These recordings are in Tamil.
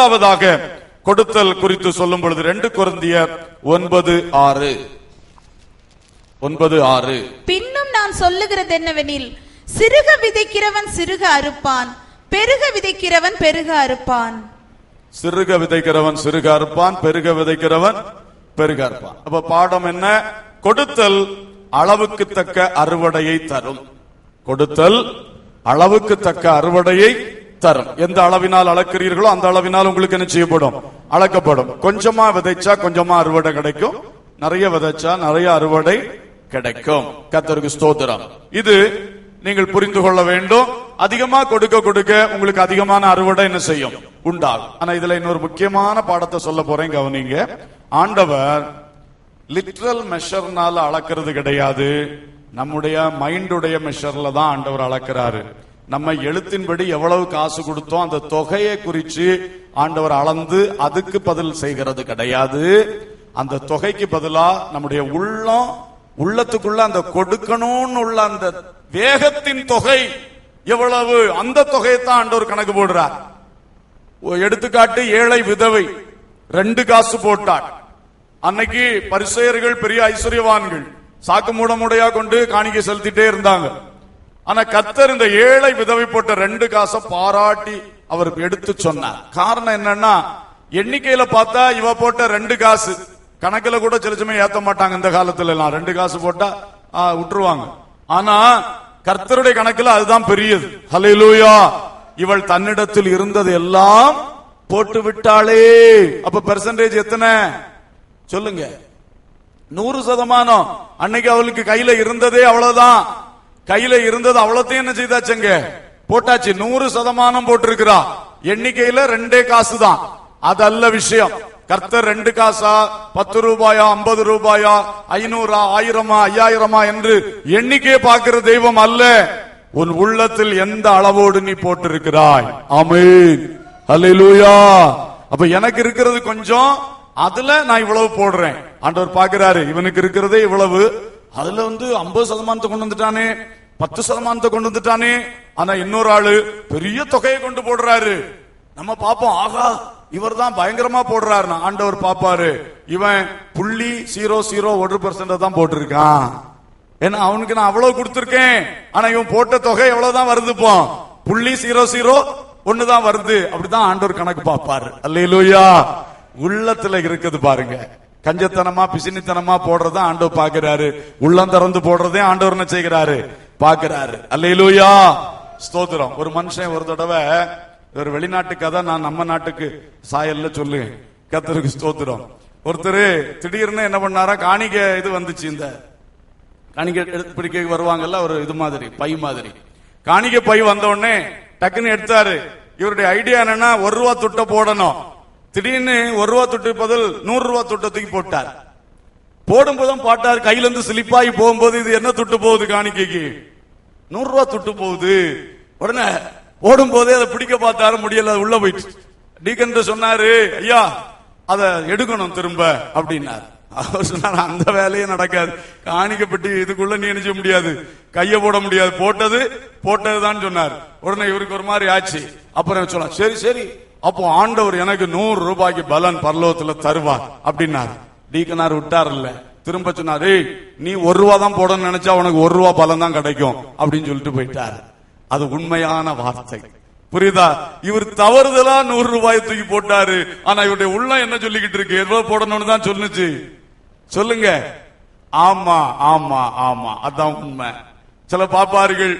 ஐந்தாவதாக கொடுத்தல் குறித்து சொல்லும் பொழுது ரெண்டு குருந்தியர் ஒன்பது ஆறு. ஒன்பது ஆறு. பின்னும் நான் சொல்லுகிறது என்னவெனில் சிறுக விதைக்கிறவன் சிறுக அறுப்பான் பெருக விதைக்கிறவன் பெருக அறுப்பான். சிறுக விதைக்கிறவன் சிறுக அறுப்பான் பெருக விதைக்கிறவன் பெருக அறுப்பான். அப்ப பாடம் என்ன? கொடுத்தல் அளவுக்கு தக்க அறுவடையை தரும். கொடுத்தல் அளவுக்கு தக்க அறுவடையை தரும் எந்த அளவினால் அளக்கிறீர்களோ அந்த அளவினால் உங்களுக்கு என்ன செய்யப்படும்? அளக்கப்படும். கொஞ்சமா விதைச்சா கொஞ்சமா அறுவடை கிடைக்கும். நிறைய விதைச்சா நிறைய அறுவடை கிடைக்கும். கத்தருக்கு ஸ்தோத்திரம். இது நீங்கள் புரிந்து கொள்ள வேண்டும். அதிகமா கொடுக்க கொடுக்க உங்களுக்கு அதிகமான அறுவடை என்ன செய்யும்? உண்டாகும். ஆனா இதுல இன்னொரு முக்கியமான பாடத்தை சொல்ல போறேன் கவனிங்க. ஆண்டவர் லிட்ரல் மெஷர்னால அளக்கிறது கிடையாது. நம்முடைய மைண்டுடைய மெஷர்ல தான் ஆண்டவர் அளக்கிறாரு. நம்ம எழுத்தின்படி எவ்வளவு காசு கொடுத்தோம் அந்த தொகையை குறித்து ஆண்டவர் அளந்து அதுக்கு பதில் செய்கிறது கிடையாது. அந்த தொகைக்கு பதிலா நம்முடைய உள்ளம் உள்ளத்துக்குள்ள அந்த கொடுக்கணும்னு உள்ள அந்த வேகத்தின் தொகை எவ்வளவு அந்த தொகையை தான் ஆண்டவர் கணக்கு போடுறார். எடுத்துக்காட்டு ஏழை விதவை ரெண்டு காசு போட்டாள் அன்னைக்கு பரிசெயர்கள் பெரிய ஐஸ்வர்யவான்கள் சாக்கு மூடமுடையா கொண்டு காணிக்கை செலுத்திட்டே இருந்தாங்க. ஆனா கத்தர் இந்த ஏழை விதவை போட்ட ரெண்டு காசை பாராட்டி அவர் எடுத்து சொன்னார். காரணம் என்னன்னா எண்ணிக்கையில பார்த்தா இவ போட்ட ரெண்டு காசு. கணக்குல கூட சில சமயம் ஏத்த மாட்டாங்க இந்த காலத்துல எல்லாம் ரெண்டு காசு போட்டா ஆ, விட்டுருவாங்க ஆனா கர்த்தருடைய கணக்குல அதுதான் பெரியது. ஹalleluya. இவள் தன்னிடத்தில் இருந்தது எல்லாம் போட்டு விட்டாளே. அப்ப பெர்சன்டேஜ் எத்தனை? சொல்லுங்க. நூறு சதமானம். அன்னைக்கு அவளுக்கு கையில இருந்ததே அவ்வளவுதான். கையில இருந்தது அவ்வளோத்தையும் என்ன செய்தாச்சுங்க போட்டாச்சு. நூறு சதமானம் போட்டிருக்கிறா. எண்ணிக்கையில ரெண்டே காசு தான் அதல்ல விஷயம். கர்த்தர் ரெண்டு காசா? பத்து ரூபாயா? ஐம்பது ரூபாயா? ஐநூறா? ஆயிரமா? ஐயாயிரமா என்று எண்ணிக்கையை பார்க்கிற தெய்வம் அல்ல. உன் உள்ளத்தில் எந்த அளவோடு நீ போட்டிருக்கிறாய்? ஆமென். ஹalleluya. அப்ப எனக்கு இருக்கிறது கொஞ்சம் அதுல நான் இவ்வளவு போடுறேன். ஆண்டவர் பாக்குறாரு இவனுக்கு இருக்கிறதே இவ்வளவு. அதுல வந்து ஐம்பது சதமானத்தை கொண்டு வந்துட்டானே. பத்து சதமானத்தை கொண்டு வந்துட்டானே. ஆனா இன்னொரு ஆளு பெரிய தொகையை கொண்டு போடுறாரு. நம்ம பாப்போம் ஆகா இவர் தான் பயங்கரமா போடுறாரு ஆண்டவர் பாப்பாரு இவன் புள்ளி ஜீரோ ஜீரோ ஒன்று பெர்சென்ட் தான் போட்டிருக்கான். ஏன்னா அவனுக்கு நான் அவ்வளவு கொடுத்திருக்கேன். ஆனா இவன் போட்ட தொகை எவ்வளவுதான் வருது இப்போ? புள்ளி ஜீரோ ஜீரோ ஒண்ணுதான் வருது. அப்படிதான் ஆண்டவர் கணக்கு பார்ப்பாரு. அல்லேலூயா. உள்ளத்துல இருக்குது பாருங்க. கஞ்சத்தனமா பிசினித்தனமா போடுறதா ஆண்டவர் பாக்குறாரு உள்ளம் திறந்து போடுறதே ஆண்டவர் என்ன செய்கிறாரு? பாக்குறாரு அல்லையிலூயா ஸ்தோத்திரம். ஒரு மனுஷன் ஒரு தடவை ஒரு வெளிநாட்டு கதை நான் நம்ம நாட்டுக்கு சாயல்ல சொல்லு. கத்தருக்கு ஸ்தோத்திரம். ஒருத்தர் திடீர்னு என்ன பண்ணாரா? காணிக்க இது வந்துச்சு இந்த. காணிக்கை எடுத்து பிடிக்க வருவாங்கல்ல ஒரு இது மாதிரி பை மாதிரி. காணிக்க பை வந்த உடனே டக்குன்னு எடுத்தாரு. இவருடைய ஐடியா என்னன்னா ஒரு ரூபா துட்ட போடணும். திடீர்னு ஒரு ரூபா துட்டு பதில் நூறு ரூபா துட்ட தூக்கி போட்டார் போடும்போதும் பாட்டார் கையில இருந்து ஸ்லிப்பாகி போகும்போது இது என்ன துட்டு போகுது காணிக்கைக்கு? நூறு ரூபா துட்டு போகுது. உடனே ஓடும் போதே அதை பிடிக்க பார்த்தாரு முடியல உள்ள போயிட்டு. டீக்கன் சொன்னாரு ஐயா அதை எடுக்கணும் திரும்ப அப்படின்னாரு. அவர் சொன்னார் அந்த வேலையே நடக்காது. காணிக்கப்பட்டு இதுக்குள்ள நீ நினைச்ச முடியாது? கைய போட முடியாது. போட்டது போட்டதுதான் சொன்னார். உடனே இவருக்கு ஒரு மாதிரி ஆச்சு. அப்புறம் சொல்லலாம் சரி சரி. அப்போ ஆண்டவர் எனக்கு நூறு ரூபாய்க்கு பலன் பரலோகத்துல தருவார் அப்படின்னாரு. டீக்கனார் விட்டார்ல. திரும்ப சொன்னாரு நீ ஒரு ரூபா தான் போடணும்னு நினைச்சா உனக்கு ஒரு ரூபா பலன் தான் கிடைக்கும் அப்படின்னு சொல்லிட்டு போயிட்டாரு. அது உண்மையான வார்த்தை. புரியுதா? இவர் தவறுதலா நூறு ரூபாய் தூக்கி போட்டாரு. ஆனா இவருடைய உள்ளம் என்ன சொல்லிக்கிட்டு இருக்கு? எவ்வளவு போடணும்னு தான் சொல்லுச்சு. சொல்லுங்க. ஆமா ஆமா ஆமா. அதான் உண்மை. சில பாப்பார்கள்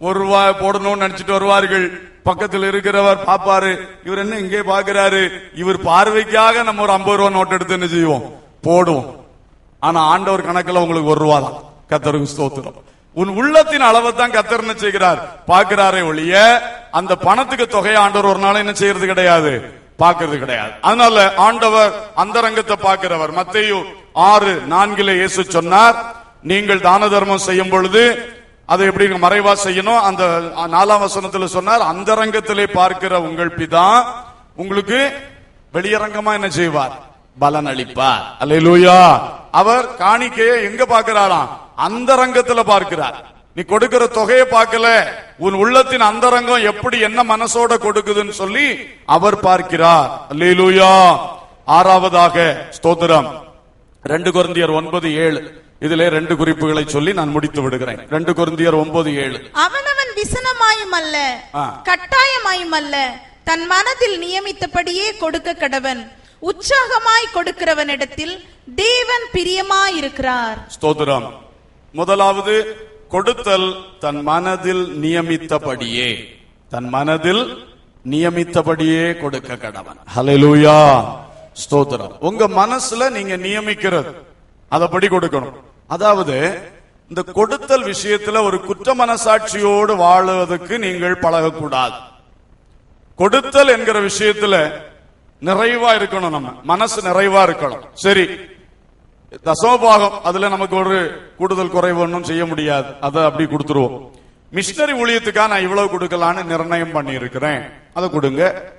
ஒரு ரூபாய் போடணும்னு நினைச்சிட்டு வருவார்கள். பக்கத்தில் இருக்கிறவர் பாப்பாரு இவர் என்ன இங்கே பாக்குறாரு? இவர் பார்வைக்காக நம்ம ஒரு ஐம்பது ரூபா நோட் எடுத்து என்ன செய்வோம்? போடுவோம். ஆனா ஆண்டவர் கணக்குல உங்களுக்கு ஒரு ரூபா தான். கத்தருக்கு ஸ்தோத்திரம். உன் உள்ளத்தின் அளவை தான் கத்தர் என்ன செய்கிறார்? பாக்குறாரே ஒழிய அந்த பணத்துக்கு தொகையை ஆண்டவர் ஒரு நாள் என்ன செய்யறது கிடையாது? பார்க்கறது கிடையாது. அதனால ஆண்டவர் அந்தரங்கத்தை பார்க்கிறவர். மத்தையும் ஆறு நான்கில இயேசு சொன்னார் நீங்கள் தான தர்மம் செய்யும் பொழுது அதை எப்படி மறைவா செய்யணும்? அந்த நாலாம் வசனத்துல சொன்னார் அந்தரங்கத்திலே பார்க்கிற உங்கள் பிதா உங்களுக்கு வெளியரங்கமா என்ன செய்வார்? பலன் அளிப்பார் அல்லேலூயா அவர் காணிக்கையை எங்க பார்க்கிறாராம்? அந்தரங்கத்துல பார்க்கிறார். நீ கொடுக்கிற தொகையை பார்க்கல. உன் உள்ளத்தின் அந்தரங்கம் எப்படி என்ன மனசோட கொடுக்குதுன்னு சொல்லி அவர் பார்க்கிறார். அல்லேலூயா ஆறாவதாக ஸ்தோத்திரம். ரெண்டு கொரிந்தியர் ஒன்பது ஏழு. இதிலே ரெண்டு குறிப்புகளை சொல்லி நான் முடித்து விடுகிறேன். ரெண்டு கொரிந்தியர் ஒன்பது ஏழு. அவனவன் விசனமாயும் அல்ல. கட்டாயமாயும் அல்ல தன் மனதில் நியமித்தபடியே கொடுக்க கடவன். உற்சாகமாய் கொடுக்கிறவனிடத்தில் தேவன் பிரியமாயிருக்கிறார். ஸ்தோத்திரம். முதலாவது கொடுத்தல் தன் மனதில் நியமித்தபடியே. தன் மனதில் நியமித்தபடியே கொடுக்க கடவன். ஹalleluya ஸ்தோத்திரம். உங்க மனசுல நீங்க நியமிக்கிறது அதபடி கொடுக்கணும். அதாவது இந்த கொடுத்தல் விஷயத்துல ஒரு குற்ற மனசாட்சியோடு வாழுவதற்கு நீங்கள் பழகக்கூடாது. கொடுத்தல் என்கிற விஷயத்துல நிறைவா இருக்கணும் நம்ம. மனசு நிறைவா இருக்கணும். சரி. தசோபாகம் அதுல நமக்கு ஒரு கூடுதல் குறைவு ஒன்றும் செய்ய முடியாது. அதை அப்படி கொடுத்துருவோம். மிஷினரி ஊழியத்துக்காக நான் இவ்வளவு கொடுக்கலான்னு நிர்ணயம் பண்ணி இருக்கிறேன் அதை கொடுங்க.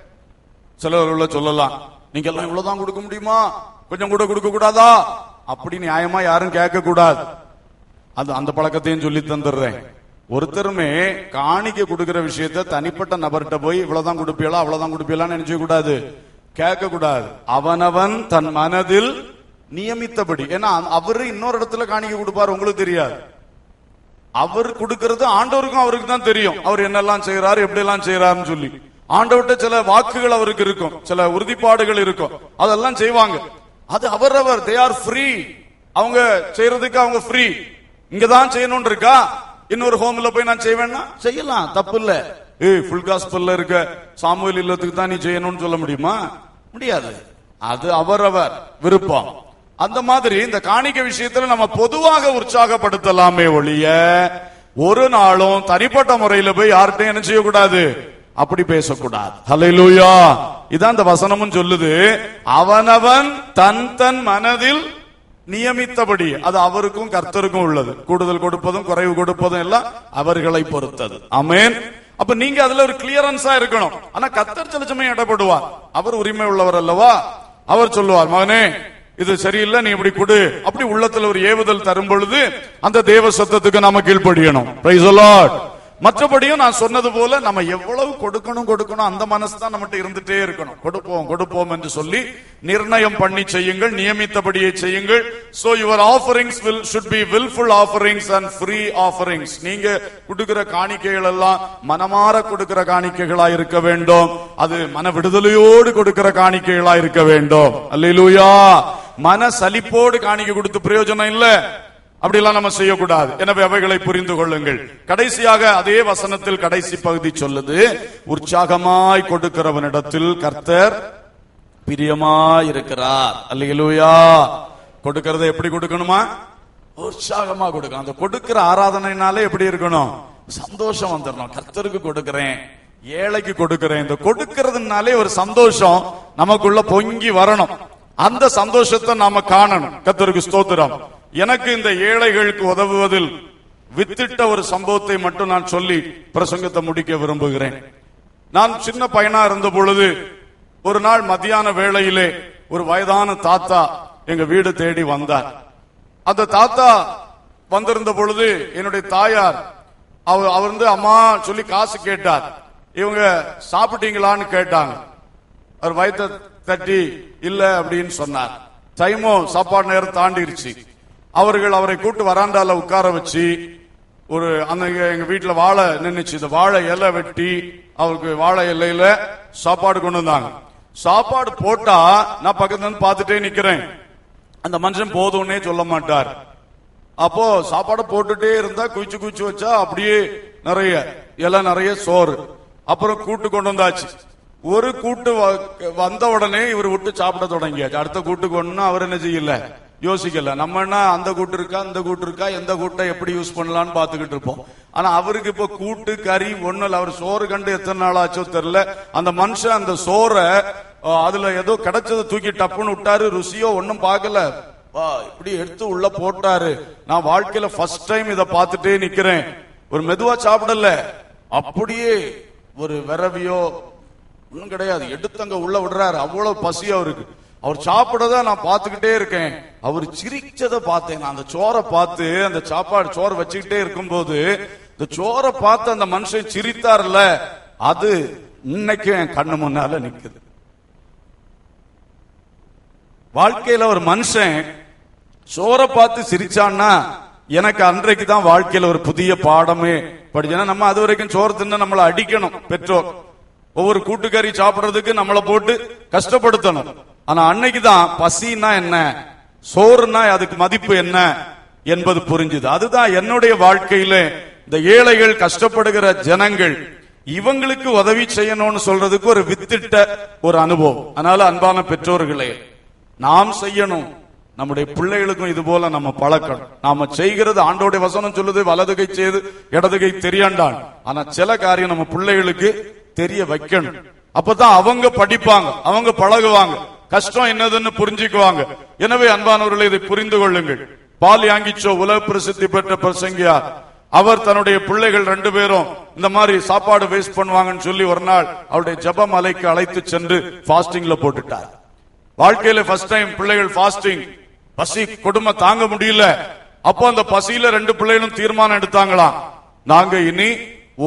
சிலவர்கள சொல்லலாம் நீங்க எல்லாம் இவ்வளவுதான் கொடுக்க முடியுமா? கொஞ்சம் கூட கொடுக்க கூடாதா? அப்படி நியாயமா யாரும் கேட்க கூடாது அது அந்த பழக்கத்தையும் சொல்லி தந்துடுறேன். ஒருத்தருமே காணிக்க கொடுக்கிற விஷயத்த தனிப்பட்ட நபர்கிட்ட போய் இவ்வளவுதான் கொடுப்பீங்களா? அவ்வளவுதான் கொடுப்பீங்களான்னு நினைச்ச கூடாது கேட்க கூடாது அவனவன் தன் மனதில் நியமித்தபடி. ஏன்னா அவரு இன்னொரு இடத்துல காணிக்க கொடுப்பாரு உங்களுக்கு தெரியாது. அவர் கொடுக்கறது ஆண்டவருக்கும் அவருக்கு தான் தெரியும். அவர் என்னெல்லாம் செய்யறாரு எப்படி எல்லாம் செய்யறாருன்னு சொல்லி. ஆண்டவர்கிட்ட சில வாக்குகள் அவருக்கு இருக்கும். சில உறுதிப்பாடுகள் இருக்கும். அதெல்லாம் செய்வாங்க. அது அவரவர். தே ஆர் ஃப்ரீ அவங்க செய்யறதுக்கு அவங்க ஃப்ரீ இங்க தான் செய்யணும்னு இருக்கா? இன்னொரு ஹோம்ல போய் நான் செய்வேன்னா? செய்யலாம். தப்பு இல்ல. ஏய் ஃபுல் காஸ்பல்ல இருக்க சாமுவேல் இல்லத்துக்கு தான் நீ செய்யணும்னு சொல்ல முடியுமா? முடியாது. அது அவரவர் விருப்பம். அந்த மாதிரி இந்த காணிக்க விஷயத்துல நம்ம பொதுவாக உற்சாகப்படுத்தலாமே ஒழிய ஒரு நாளும் தனிப்பட்ட முறையில போய் யார்கிட்டயும் என்ன செய்யக்கூடாது? அப்படி பேசக்கூடாது. ஹலையிலூயா இதான் இந்த வசனமும் சொல்லுது. அவனவன் தன் தன் மனதில் நியமித்தபடி அது அவருக்கும் கர்த்தருக்கும் உள்ளது. கூடுதல் கொடுப்பதும் குறைவு கொடுப்பதும் எல்லாம் அவர்களை பொறுத்தது. அமேன் அப்ப நீங்க அதுல ஒரு கிளியரன்ஸா இருக்கணும். ஆனா கத்தர் சில சமயம் இடப்படுவார். அவர் உரிமை உள்ளவர் அல்லவா? அவர் சொல்லுவார் மகனே இது சரியில்லை நீ இப்படி கொடு. அப்படி உள்ளத்துல ஒரு ஏவுதல் தரும் பொழுது அந்த தேவ சத்தத்துக்கு நாம கீழ்ப்படியணும். மற்றபடியும் நான் சொன்னது போல நம்ம எவ்வளவு கொடுக்கணும் கொடுக்கணும் அந்த மனசு தான் நம்மகிட்ட இருந்துட்டே இருக்கணும். கொடுப்போம் கொடுப்போம் என்று சொல்லி நிர்ணயம் பண்ணி செய்யுங்கள் நியமித்தபடியே செய்யுங்கள். So your offerings will should be willful offerings and free offerings நீங்க கொடுக்கிற காணிக்கைகள் எல்லாம் மனமாற கொடுக்கிற காணிக்கைகளா இருக்க வேண்டும். அது மன விடுதலையோடு கொடுக்கிற காணிக்கைகளா இருக்க வேண்டும். அல்லேலூயா! மன சலிப்போடு காணிக்கை கொடுத்து பிரயோஜனம் இல்ல. அப்படிலாம் நம்ம செய்யக்கூடாது. எனவே அவைகளை புரிந்து கொள்ளுங்கள். கடைசியாக அதே வசனத்தில் கடைசி பகுதி சொல்லுது. உற்சாகமாய் கொடுக்கிறவனிடத்தில் கர்த்தர் பிரியமாய் இருக்கிறார் அல்லேலூயா. கொடுக்கறதை எப்படி கொடுக்கணுமா? உற்சாகமா கொடுக்கணும். அந்த கொடுக்கிற ஆராதனைனாலே எப்படி இருக்கணும்? சந்தோஷம் வந்துடணும் கர்த்தருக்கு கொடுக்கிறேன். ஏழைக்கு கொடுக்கிறேன். இந்த கொடுக்கிறதுனாலே ஒரு சந்தோஷம் நமக்குள்ள பொங்கி வரணும். அந்த சந்தோஷத்தை நாம காணணும். கர்த்தருக்கு ஸ்தோத்திரம். எனக்கு இந்த ஏழைகளுக்கு உதவுவதில் வித்திட்ட ஒரு சம்பவத்தை மட்டும் நான் சொல்லி பிரசங்கத்தை முடிக்க விரும்புகிறேன். நான் சின்ன பையனா இருந்த பொழுது ஒரு நாள் மத்தியான வேளையிலே ஒரு வயதான தாத்தா எங்க வீடு தேடி வந்தார். அந்த தாத்தா வந்திருந்த பொழுது என்னுடைய தாயார் அவர் அவர் வந்து அம்மா சொல்லி காசு கேட்டார். இவங்க சாப்பிட்டீங்களான்னு கேட்டாங்க. அவர் வயத்தை தட்டி இல்ல அப்படின்னு சொன்னார். டைமும் சாப்பாடு நேரம் தாண்டிருச்சு. அவர்கள் அவரை கூட்டு வராண்டால உட்கார வச்சு ஒரு அந்த எங்க வீட்டுல வாழை நின்றுச்சு இந்த வாழை இலை வெட்டி அவருக்கு வாழை இலையில சாப்பாடு கொண்டு வந்தாங்க. சாப்பாடு போட்டா நான் பக்கத்துல இருந்து பார்த்துட்டே நிக்கிறேன். அந்த மனுஷன் போதும்னே சொல்ல மாட்டார். அப்போ சாப்பாடு போட்டுட்டே இருந்தா குச்சி குச்சி வச்சா அப்படியே நிறைய இலை நிறைய சோறு. அப்புறம் கூட்டு கொண்டு வந்தாச்சு. ஒரு கூட்டு வ- வந்த உடனே இவர் விட்டு சாப்பிட தொடங்கியாச்சு. அடுத்த கூட்டுக்கு ஒன்னும் அவர் என்ன செய்யல? யோசிக்கல. நம்ம என்ன அந்த கூட்டு இருக்கா இந்த கூட்டு இருக்கா எந்த கூட்டை எப்படி யூஸ் பண்ணலாம்னு பாத்துக்கிட்டு இருப்போம். ஆனா அவருக்கு இப்ப கூட்டு கறி ஒண்ணு அவர் சோறு கண்டு எத்தனை நாள் ஆச்சோ தெரியல. அந்த மனுஷன் அந்த சோறை அதுல ஏதோ கிடைச்சதை தூக்கி டப்புன்னு விட்டாரு. ருசியோ ஒன்னும் பார்க்கல. வா இப்படி எடுத்து உள்ள போட்டாரு. நான் வாழ்க்கையில ஃபர்ஸ்ட் டைம் இதை பார்த்துட்டே நிக்கிறேன். ஒரு மெதுவா சாப்பிடல. அப்படியே ஒரு விரவியோ ஒண்ணும் கிடையாது. எடுத்து அங்க உள்ள விடுறாரு. அவ்வளவு பசி அவருக்கு. அவர் சாப்பிடறத நான் பார்த்துக்கிட்டே இருக்கேன். அவர் சிரிச்சதை பார்த்தேன். நான் அந்த சோரை பார்த்து அந்த சாப்பாடு சோறு வச்சுக்கிட்டே இருக்கும்போது இந்த சோரை பார்த்து அந்த மனுஷன் சிரித்தார்ல அது இன்னைக்கும் என் கண்ணு முன்னால நிக்குது. வாழ்க்கையில ஒரு மனுஷன் சோரை பார்த்து சிரிச்சான்னா எனக்கு அன்றைக்கு தான் வாழ்க்கையில ஒரு புதிய பாடமே. படிச்சேன்னா நம்ம அது வரைக்கும் சோறு தின்னு நம்மளை அடிக்கணும். பெற்றோர். ஒவ்வொரு கூட்டுக்கறி சாப்பிடுறதுக்கு நம்மளை போட்டு கஷ்டப்படுத்தணும். ஆனா அன்னைக்கு தான் பசின்னா என்ன? சோறுனா அதுக்கு மதிப்பு என்ன என்பது புரிஞ்சுது. அதுதான் என்னுடைய வாழ்க்கையில இந்த ஏழைகள் கஷ்டப்படுகிற ஜனங்கள் இவங்களுக்கு உதவி செய்யணும்னு சொல்றதுக்கு ஒரு வித்திட்ட ஒரு அனுபவம். அதனால அன்பான பெற்றோர்களே நாம் செய்யணும். நம்முடைய பிள்ளைகளுக்கும் இது போல நம்ம பழக்கணும். நாம செய்கிறது ஆண்டோடைய வசனம் சொல்லுது வலதுகை செய்து இடதுகை தெரியாண்டான் ஆனா சில காரியம் நம்ம பிள்ளைகளுக்கு தெரிய வைக்கணும். அப்பதான் அவங்க படிப்பாங்க அவங்க பழகுவாங்க. கஷ்டம் என்னதுன்னு புரிஞ்சுக்குவாங்க. எனவே அன்பானவர்களை இதை புரிந்து கொள்ளுங்கள். பால் யாங்கிச்சோ உலக பிரசித்தி பெற்ற பிரசங்கியார் அவர் தன்னுடைய பிள்ளைகள் ரெண்டு பேரும் இந்த மாதிரி சாப்பாடு வேஸ்ட் பண்ணுவாங்கன்னு சொல்லி ஒரு நாள் அவருடைய ஜெபமலைக்கு அழைத்து சென்று ஃபாஸ்டிங்ல போட்டுட்டார். வாழ்க்கையில ஃபர்ஸ்ட் டைம் பிள்ளைகள் ஃபாஸ்டிங் பசி கொடுமை தாங்க முடியல. அப்போ அந்த பசியில ரெண்டு பிள்ளைகளும் தீர்மானம் எடுத்தாங்களாம். நாங்க இனி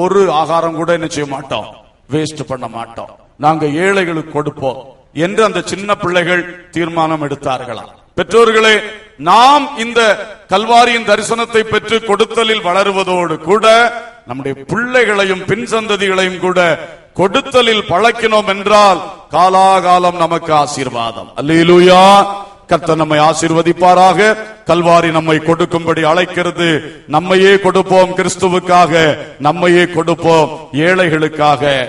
ஒரு ஆகாரம் கூட என்ன செய்ய மாட்டோம். வேஸ்ட் பண்ண மாட்டோம். நாங்க ஏழைகளுக்கு கொடுப்போம் என்று அந்த சின்ன பிள்ளைகள் தீர்மானம் எடுத்தார்களாம் பெற்றோர்களே நாம் இந்த கல்வாரியின் தரிசனத்தை பெற்று கொடுத்தலில் வளருவதோடு கூட நம்முடைய பிள்ளைகளையும் பின் சந்ததிகளையும் கூட கொடுத்தலில் பழக்கினோம் என்றால் காலாகாலம் நமக்கு ஆசீர்வாதம். அல்லேலூயா! கர்த்தர் நம்மை ஆசீர்வதிப்பாராக. கல்வாரி நம்மை கொடுக்கும்படி அழைக்கிறது. நம்மையே கொடுப்போம் கிறிஸ்துவுக்காக. நம்மையே கொடுப்போம் ஏழைகளுக்காக.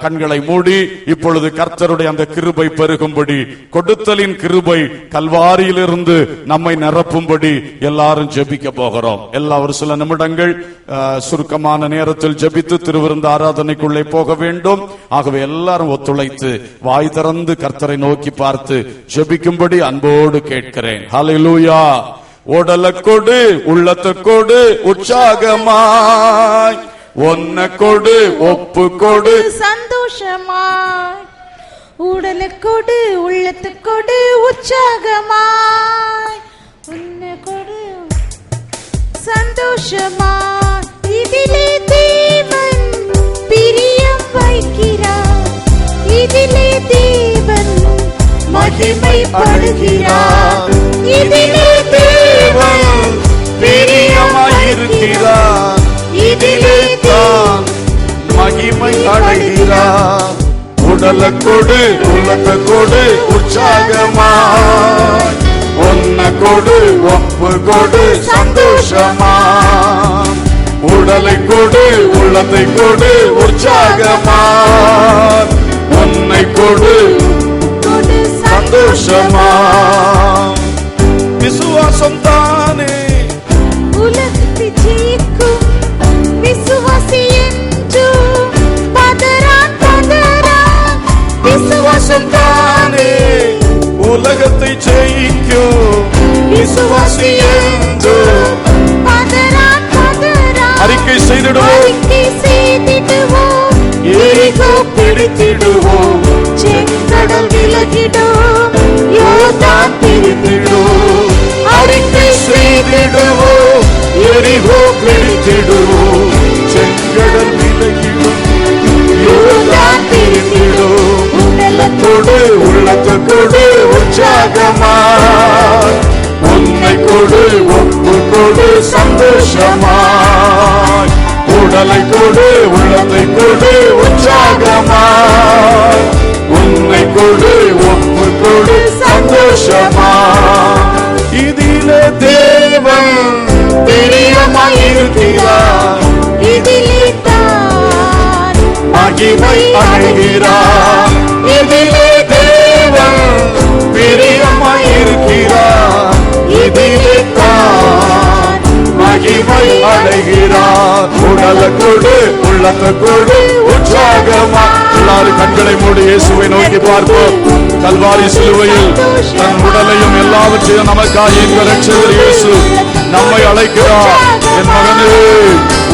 கண்களை மூடி இப்பொழுது கர்த்தருடைய அந்த கிருபை பெருகும்படி கொடுத்தலின் கிருபை கல்வாரியிலிருந்து நம்மை நிரப்பும்படி எல்லாரும் ஜெபிக்க போகிறோம். எல்லா ஒரு சில நிமிடங்கள் அஹ், சுருக்கமான நேரத்தில் ஜெபித்து திருவிருந்த ஆராதனைக்குள்ளே போக வேண்டும். ஆகவே எல்லாரும் ஒத்துழைத்து வாய் திறந்து கர்த்தரை நோக்கி பார்த்து ஜெபிக்கும்படி அன்போடு கேட்கிறேன். ஹலை லூயா உடலை கொடு உள்ளத்தை கொடு உற்சாகமாய். ஒன்ன கொடு ஒப்பு கொடு. சந்தோஷமாய் உடலுக்கொடு உள்ளத்துக்கொடு உற்சாகமாய் உன்னை கொடு சந்தோஷமாய் இதிலே தேவன் பிரியம் வைக்கிறார். இதிலே தேவன் மகிமைப்படுகிறார். இதிலே தேவன் பிரியமாயிருக்கிறார். இதிலே தான் மகிமை அடைகிறார் உடல கொடு உள்ளத்த கொடு உற்சாகமாய் ஒன்ன கொடு ஒப்பு கொடு சந்தோஷமா. உடலை கொடு உள்ளத்தை கொடு உற்சாகமாய் உன்னை கொடு கொடு சந்தோஷமா. விசுவாசம் உலகத்தை ஜெயிக்கும் விசுவாசி பதறான் அறிக்கை செய்திடுவோம். எரிகோ பிடித்திடுவோம். செங்கடல் விலகிடும். யோர்தான் பிடித்திடுவோம் அறிக்கை செய்திடுவோம். எரிகோ பிடித்திடுவோம். செங்கடல் விலகிடும். யோர்தான் பிடித்திடும் கொடு உள்ளத்தை கொடு உற்சாகமா உன்னை கொடு ஒப்பு கொடு சந்தோஷமா. உடலை கொடு உள்ளத்தை கொடு உற்சாகமா. உன்னை கொடு ஒப்பு கொடு சந்தோஷமா. உற்சாகமா எல்லாரும் கண்களை மூடி இயேசுவை நோக்கி பார்ப்போம். கல்வாரி சிலுவையில் தன் உடலையும் எல்லாவற்றையும் நமக்காக எங்கள் ரட்சகர் இயேசு நம்மை அழைக்கிறார். என் மகனே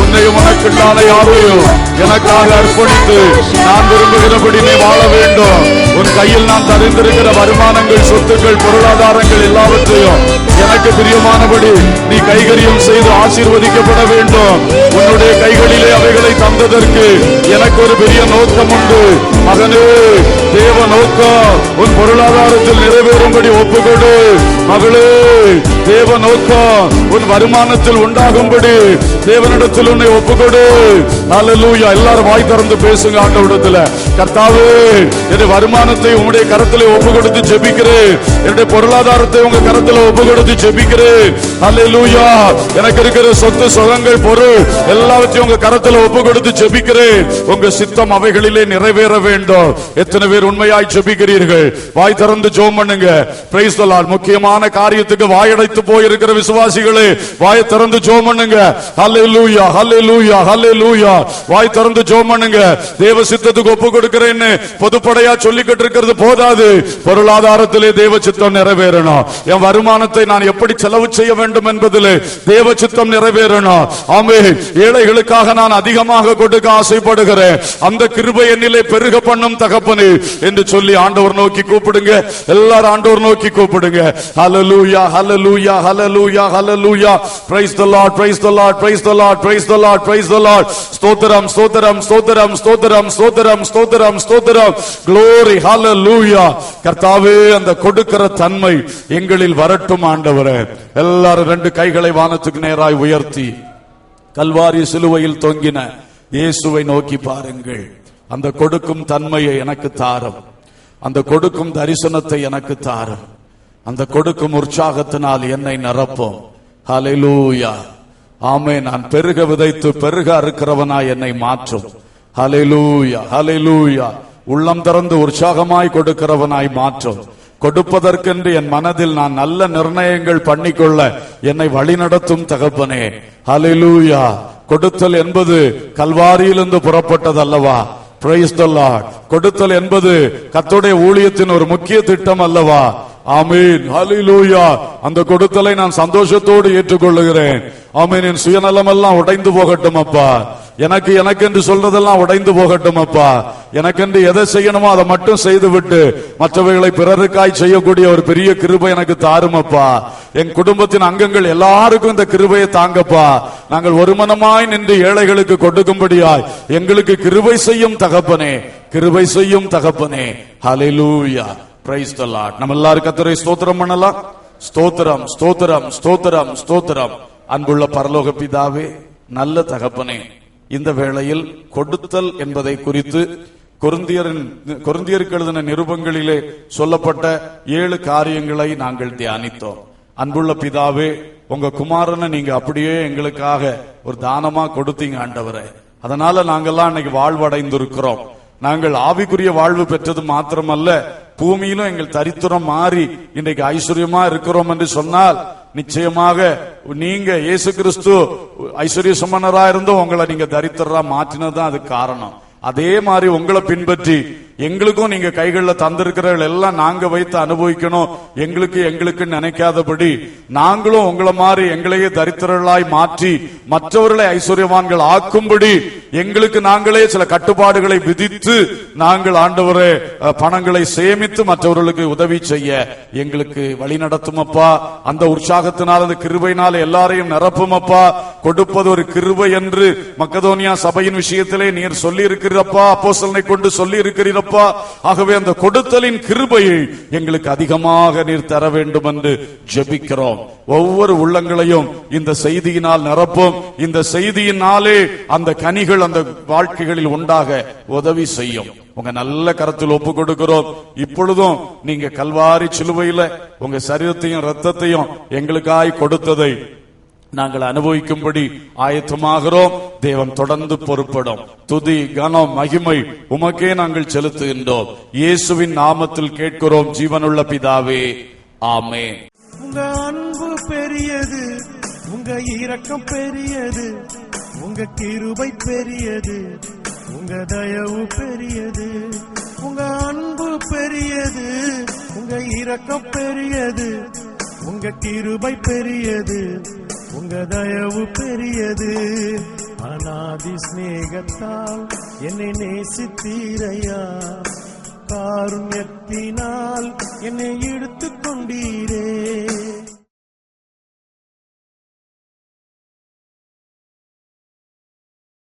உன்னையும் உனக்குண்டான யாரையும் எனக்காக அர்ப்பணித்து நான் விரும்புகிறபடி நீ வாழ வேண்டும். உன் கையில் நான் தரிந்திருக்கிற வருமானங்கள் சொத்துக்கள் பொருளாதாரங்கள் எல்லாவற்றையும் எனக்கு பிரியமானபடி நீ கைகரியம் செய்து ஆசீர்வதிக்கப்பட வேண்டும். உன்னுடைய கைகளிலே அவைகளை தந்ததற்கு எனக்கு ஒரு பெரிய நோக்கம் உண்டு. மகனே தேவ நோக்கம் உன் பொருளாதாரத்தில் நிறைவேறும்படி ஒப்புக்கொடு. மகளே தேவ நோக்கம் உன் வருமானத்தில் உண்டாகும்படி தேவனிடத்தில் உன்னை ஒப்புக்கொடு. அல்லேலூயா எல்லாரும் வாய் திறந்து பேசுங்க ஆண்டவிடத்துல கர்த்தாவே என்னுடைய வருமானத்தை உங்களுடைய கரத்தில் ஒப்பு கொடுத்து ஜெபிக்கிறேன். என்னுடைய பொருளாதாரத்தை உங்க கரத்தில் ஒப்பு கொடுத்து ஜெபிக்கிறேன். அல்லேலூயா எனக்கு இருக்கிற சொத்து சுகங்கள் பொருள் எல்லாவற்றையும் உங்க கரத்துல ஒப்பு கொடுத்து ஜெபிக்கிறேன். உங்க சித்தம் அவைகளிலே நிறைவேற வேண்டும். எத்தனை பேர் உண்மையாய் ஜெபிக்கிறீர்கள்? வாய் திறந்து ஜோம் பண்ணுங்க. பிரைஸ் முக்கியமான காரியத்துக்கு வாயடைத்து போயிருக்கிற விசுவாசிகளே வாய் திறந்து ஜோம் பண்ணுங்க. லூயா ஹalleluya லூயா வாய் திறந்து ஜோம் பண்ணுங்க. தேவ சித்தத்துக்கு ஒப்பு கொடுக்கிறேன்னு பொதுப்படையா சொல்லிக்கிட்டு இருக்கிறது போதாது. பொருளாதாரத்திலே தேவ சித்தம் நிறைவேறணும். என் வருமானத்தை நான் எப்படி செலவு செய்ய வேண்டும் என்பதிலே தேவ சித்தம் நிறைவேறணும். ஆமே ஏழைகளுக்காக நான் அதிகமாக கொடுக்க ஆசைப்படுகிறேன். அந்த கிருபை என்னிலே பெருக பண்ணும் தகப்பனே என்று சொல்லி ஆண்டவர் நோக்கி கூப்பிடுங்க. எல்லாரும் ஆண்டவர் நோக்கி கூப்பிடுங்க. ஹலலூயா ஹalleluya ஹalleluya ஹalleluya praise the lord praise the lord praise the lord praise the lord praise the lord. ஸ்தோத்திரம் ஸ்தோத்திரம் ஸ்தோத்திரம் ஸ்தோத்திரம் ஸ்தோத்திரம் ஸ்தோத்திரம் ஸ்தோத்திரம் glory hallelujah. கர்த்தாவே அந்த கொடுக்கிற தன்மை எங்களில் வரட்டும் ஆண்டவரே. எல்லாரும் ரெண்டு கைகளை வானத்துக்கு நேராய் உயர்த்தி கல்வாரி சிலுவையில் தொங்கின இயேசுவை நோக்கி பாருங்கள். அந்த கொடுக்கும் தன்மையை எனக்கு தாரம். அந்த கொடுக்கும் தரிசனத்தை எனக்கு தாரம். அந்த கொடுக்கும் உற்சாகத்தினால் என்னை நிரப்பும். ஹலெலூயா ஆமே நான் பெருக விதைத்து பெருக அறுக்கிறவனாய் என்னை மாற்றும். ஹலெலூயா ஹலெலூயா உள்ளம் திறந்து உற்சாகமாய் கொடுக்கிறவனாய் மாற்றும். கொடுப்பதற்கென்று என் மனதில் நான் நல்ல நிர்ணயங்கள் பண்ணிக்கொள்ள என்னை வழிநடத்தும் தகப்பனே. ஹalleluya கொடுத்தல் என்பது கல்வாரியிலிருந்து புறப்பட்டது அல்லவா பிரைஸ் கொடுத்தல் என்பது கத்துடைய ஊழியத்தின் ஒரு முக்கிய திட்டம் அல்லவா? ஆமீன். ஹalleluya. அந்த கொடுத்தலை நான் சந்தோஷத்தோடு ஏற்றுக்கொள்ளுகிறேன். ஆமீன். என் சுயநலம் எல்லாம் உடைந்து போகட்டும் அப்பா. எனக்கு எனக்கு என்று சொல்றதெல்லாம் உடைந்து போகட்டும் அப்பா. எனக்கென்று எதை செய்யணுமோ அதை மட்டும் செய்து விட்டு மற்றவைகளை பிறருக்காய் செய்யக்கூடிய ஒரு பெரிய கிருபை எனக்கு தாரும் அப்பா. என் குடும்பத்தின் அங்கங்கள் எல்லாருக்கும் இந்த கிருபையை தாங்கப்பா. நாங்கள் ஒருமனமாய் நின்று ஏழைகளுக்கு கொடுக்கும்படியாய் எங்களுக்கு கிருபை செய்யும் தகப்பனே கிருபை செய்யும் தகப்பனே. ஹலிலூயா பிரைஸ் த நம்ம எல்லாரும் கர்த்தரை ஸ்தோத்திரம் பண்ணலாம். ஸ்தோத்திரம் ஸ்தோத்திரம் ஸ்தோத்திரம் ஸ்தோத்திரம். அன்புள்ள பரலோக பிதாவே நல்ல தகப்பனே இந்த வேளையில் கொடுத்தல் என்பதை குறித்து கொருந்தியரின் கொருந்தியருக்கு எழுதின நிருபங்களிலே சொல்லப்பட்ட ஏழு காரியங்களை நாங்கள் தியானித்தோம். அன்புள்ள பிதாவே உங்க குமாரனை நீங்க அப்படியே எங்களுக்காக ஒரு தானமா கொடுத்தீங்க ஆண்டவரை. அதனால நாங்கெல்லாம் இன்னைக்கு வாழ்வடைந்திருக்கிறோம். நாங்கள் ஆவிக்குரிய வாழ்வு பெற்றது மாத்திரமல்ல பூமியிலும் எங்கள் தரித்திரம் மாறி இன்றைக்கு ஐஸ்வர்யமா இருக்கிறோம் என்று சொன்னால் நிச்சயமாக நீங்க இயேசு கிறிஸ்து ஐஸ்வர்ய சுமனரா இருந்தும் உங்களை நீங்க தரித்திரா மாற்றினதுதான் அது காரணம். அதே மாதிரி உங்களை பின்பற்றி எங்களுக்கும் நீங்க கைகளில் தந்திருக்கிறவர்கள் எல்லாம் நாங்க வைத்து அனுபவிக்கணும். எங்களுக்கு எங்களுக்கு நினைக்காதபடி நாங்களும் உங்களை மாதிரி எங்களையே தரித்திரர்களாய் மாற்றி மற்றவர்களை ஐஸ்வர்யவான்கள் ஆக்கும்படி எங்களுக்கு நாங்களே சில கட்டுப்பாடுகளை விதித்து நாங்கள் ஆண்டவரே பணங்களை சேமித்து மற்றவர்களுக்கு உதவி செய்ய எங்களுக்கு வழி நடத்துமப்பா அந்த உற்சாகத்தினால் அந்த கிருபையினால் எல்லாரையும் நிரப்புமப்பா கொடுப்பது ஒரு கிருபை என்று மக்கதோனியா சபையின் விஷயத்திலே நீர் சொல்லி இருக்கிறப்பா அப்போசலனை கொண்டு சொல்லி இருக்கிறப்பா ஆகவே அந்த கொடுத்தலின் கிருபையை எங்களுக்கு அதிகமாக நீர் தர வேண்டும் என்று ஜெபிக்கிறோம். ஒவ்வொரு உள்ளங்களையும் இந்த செய்தியினால் நிரப்பும். இந்த செய்தியினாலே அந்த கனிகள் அந்த வாழ்க்கைகளில் உண்டாக உதவி செய்யும். உங்க நல்ல கரத்தில் ஒப்பு கொடுக்கிறோம். இப்பொழுதும் நீங்க கல்வாரி சிலுவையில உங்க சரீரத்தையும் ரத்தத்தையும் எங்களுக்காய் கொடுத்ததை நாங்கள் அனுபவிக்கும்படி ஆயத்தமாகிறோம். தேவன் தொடர்ந்து பொறுப்படும். துதி கனம் மகிமை உமக்கே நாங்கள் செலுத்துகின்றோம். இயேசுவின் நாமத்தில் கேட்கிறோம். ஜீவனுள்ள பிதாவே ஆமே உங்க அன்பு பெரியது உங்க இரக்கம் பெரியது உங்க கிருபை பெரியது உங்க தயவு பெரியது. உங்க அன்பு பெரியது உங்க இரக்கம் பெரியது உங்க கிருபை பெரியது. உங்க தயவு பெரியது. அநாதி சிநேகத்தால் என்னை நேசித்தீரையா? காருண்யத்தினால் என்னை இழுத்து கொண்டீரே